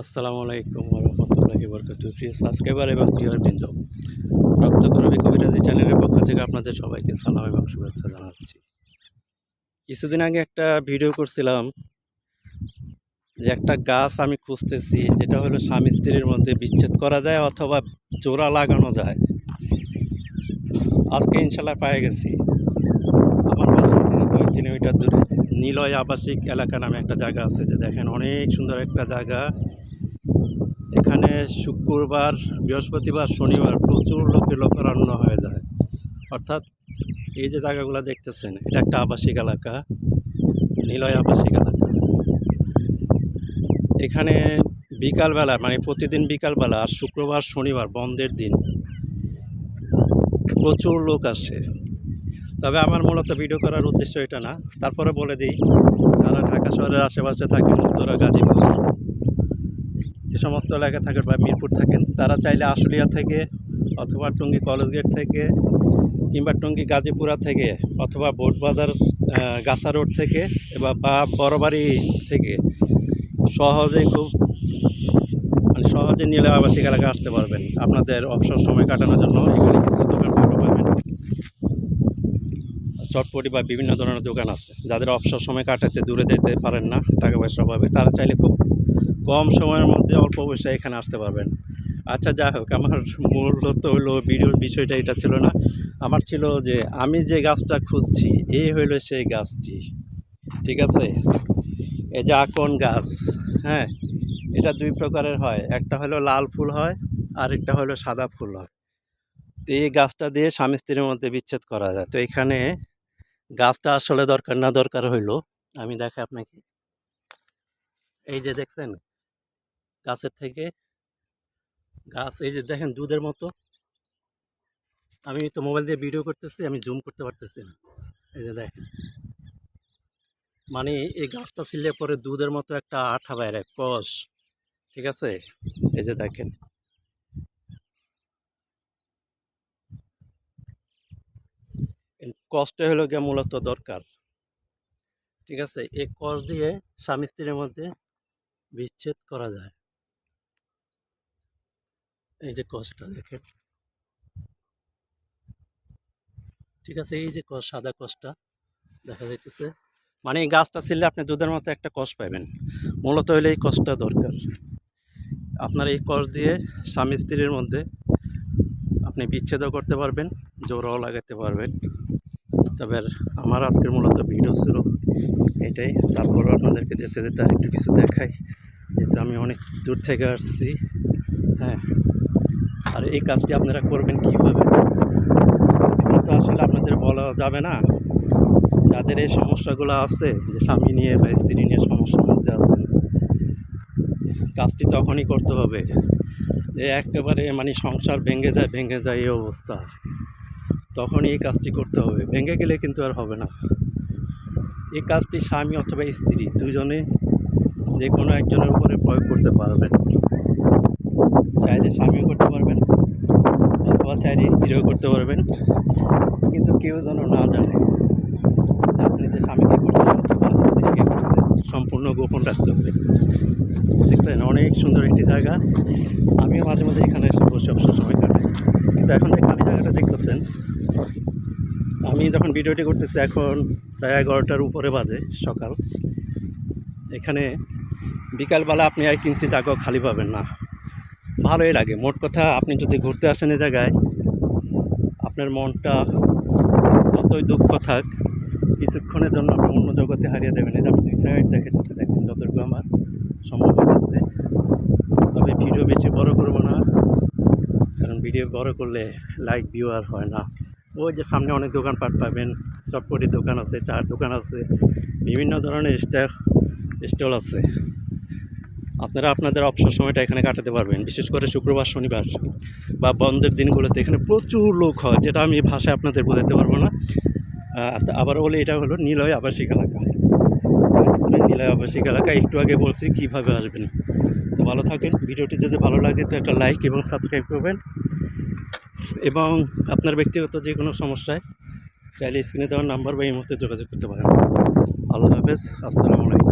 আসসালামু আলাইকুম রহমতুল্লাহি বরকাত প্রিয় সাবস্ক্রাইবার এবং প্রিয়ার বৃন্দ রক্ত করবি কবিরাজি চ্যানেলের পক্ষ থেকে আপনাদের সবাইকে সালাম এবং শুভেচ্ছা জানাচ্ছি। কিছুদিন আগে একটা ভিডিও করছিলাম যে একটা গাছ আমি খুঁজতেছি, যেটা হলো স্বামী স্ত্রীর মধ্যে বিচ্ছেদ করা যায় অথবা জোড়া লাগানো যায়। আজকে ইনশাল্লাহ পেয়ে গেছি। আমার বাসা থেকে কয়েক কিলোমিটার দূরে নিলয় আবাসিক এলাকা নামে একটা জায়গা আছে যে দেখেন অনেক সুন্দর একটা জায়গা। এখানে শুক্রবার, বৃহস্পতিবার, শনিবার প্রচুর লোকে লোকারণ্য হয়ে যায়। অর্থাৎ এই যে জায়গাগুলো দেখতেছেন, এটা একটা আবাসিক এলাকা, নিলয় আবাসিক এলাকা। এখানে বিকালবেলা মানে প্রতিদিন বিকালবেলা, আর শুক্রবার, শনিবার বন্ধের দিন প্রচুর লোক আসে। তবে আমার মূলত ভিডিও করার উদ্দেশ্য এটা না। তারপরে বলে দিই, তারা ঢাকা শহরের আশেপাশে থাকেন উত্তরা গাজীপুর। এ সমস্ত এলাকায় থাকেন বা মিরপুর থাকেন, তারা চাইলে আশুলিয়া থেকে অথবা টঙ্গী কলেজ গেট থেকে কিংবা টঙ্গী গাজীপুরা থেকে অথবা বোটবাজার গাছা রোড থেকে বা বড়বাড়ি থেকে সহজেই খুব মানে সহজে নিলে আবাসিক এলাকায় আসতে পারবেন। আপনাদের অবসর সময় কাটানোর জন্য এখানে কিছু দোকানপাটও পাবেন। চটপটি বা বিভিন্ন ধরনের দোকান আছে। যাদের অবসর সময় কাটাতে, দূরে যেতে পারেন না, টাকা পয়সার অভাবে, তারা চাইলে খুব কম সময়ের মধ্যে অল্প পয়সায় এখানে আসতে পারবেন। আচ্ছা যাই হোক, আমার মূলত হলো ভিডিওর বিষয়টা এটা ছিল না। আমার ছিল যে আমি যে গাছটা খুঁজছি এই হইল সেই গাছটি। ঠিক আছে? এই যে আকন গাছ হ্যাঁ? এটা দুই প্রকারের হয়। একটা হলো লাল ফুল হয় আর একটা হলো সাদা ফুল হয়। তো এই গাছটা দিয়ে স্বামী স্ত্রীর মধ্যে বিচ্ছেদ করা যায়। তো এখানে গাছটা আসলে দরকার না, দরকার হইল। আমি দেখাই আপনাকে। এই যে দেখছেন? গাছের থেকে গাছ, এই যে দেখেন দুধের মতো। আমি তো মোবাইল দিয়ে ভিডিও করতেছি, আমি জুম করতে পারতেছি না। এই যে দেখেন। মানে এই গাছটা ছিলে পরে দুধের মতো একটা আঠা বাইরে কষ ঠিক আছে? এই যে দেখেন। কষ্ট হলো গিয়ে মূলত দরকার। ঠিক আছে? এই কষ দিয়ে স্বামী স্ত্রীর মধ্যে বিচ্ছেদ করা যায়। এই যে কষটা দেখেন। ঠিক আছে, এই যে কষ, সাদা কষটা দেখা যাইতেছে। মানে এই গাছটা ছিললে আপনি দুধের মতো একটা কষ পাবেন মূলত হলে এই কষটা দরকার। আপনার এই কষ দিয়ে স্বামী স্ত্রীর মধ্যে আপনি বিচ্ছেদও করতে পারবেন জোড়াও লাগাতে পারবেন। তবে আমার আজকের মূলত ভিডিও ছিল এটাই। তারপরও আপনাদেরকে যেতে যেতে আর একটু কিছু দেখাই। যেহেতু আমি অনেক দূর থেকে আসছি হ্যাঁ। আর এই কাজটি আপনারা করবেন কীভাবে? তো আসলে আপনাদের বলা যাবে না। যাদের এই সমস্যাগুলো আছে, যে স্বামী নিয়ে বা স্ত্রী নিয়ে সমস্যার মধ্যে আছেন, কাজটি তখনই করতে হবে। যে একেবারে মানে সংসার ভেঙে যায় ভেঙে যায় এই অবস্থা। তখনই এই কাজটি করতে হবে। ভেঙে গেলে কিন্তু আর হবে না। এই কাজটি স্বামী অথবা স্ত্রী দুজনে যে কোনো একজনের উপরে প্রয়োগ করতে পারবেন। চাইলে স্বামীও করতে পারবেন। অথবা চাইলে স্ত্রীও করতে পারবেন। কিন্তু কেউ যেন না জানে আপনি যে স্বামীকে করছেন সম্পূর্ণ গোপন রাখতে হবে দেখছেন, অনেক সুন্দর একটি জায়গা। আমিও মাঝে মাঝে এখানে এসে বসে অবসর সময় কাটাই। কিন্তু এখন যে খালি জায়গাটা দেখতেছেন, আমি যখন ভিডিওটি করতেছি এখন প্রায় এগারোটার উপরে বাজে সকাল। এখানে বিকালবেলা আপনি আর কিনছি জায়গাও খালি পাবেন না। ভালোই লাগে। মোট কথা আপনি যদি ঘুরতে আসেন এই জায়গায়, আপনার মনটা যতই দুঃখ থাক, কিছুক্ষণের জন্য আপনি অন্য জগতে হারিয়ে দেবেন আমি দুই সাইড দেখাতেছি দেখেন যতটুকু আমার সম্ভব হইতেছে। তবে ভিডিও বেশি বড় করব না, কারণ ভিডিও বড় করলে লাইক ভিউ আর হয় না। ওই যে সামনে অনেক দোকানপাট পাবেন, চটপটির দোকান আছে, চার দোকান আছে, বিভিন্ন ধরনের স্টার, স্টল আছে। আপনারা আপনাদের অবসর সময়টা এখানে কাটাতে পারবেন। বিশেষ করে শুক্রবার, শনিবার বা বন্ধের দিনগুলোতে এখানে প্রচুর লোক হয়, যেটা আমি ভাষায় আপনাদের বোঝাতে পারব না। আবার বলে, এটা হলো নিলয় আবাসিক এলাকা। নিলয় আবাসিক এলাকা, একটু আগে বলছি কীভাবে আসবেন। তো ভালো থাকেন, ভিডিওটি যদি ভালো লাগে তো একটা লাইক এবং সাবস্ক্রাইব করবেন। এবং আপনার ব্যক্তিগত যে কোনো সমস্যায় চাইলে স্ক্রিনে দেওয়ার নাম্বার বা এই মুহূর্তে যোগাযোগ করতে পারেন। আল্লাহ হাফেজ, আসসালামু আলাইকুম।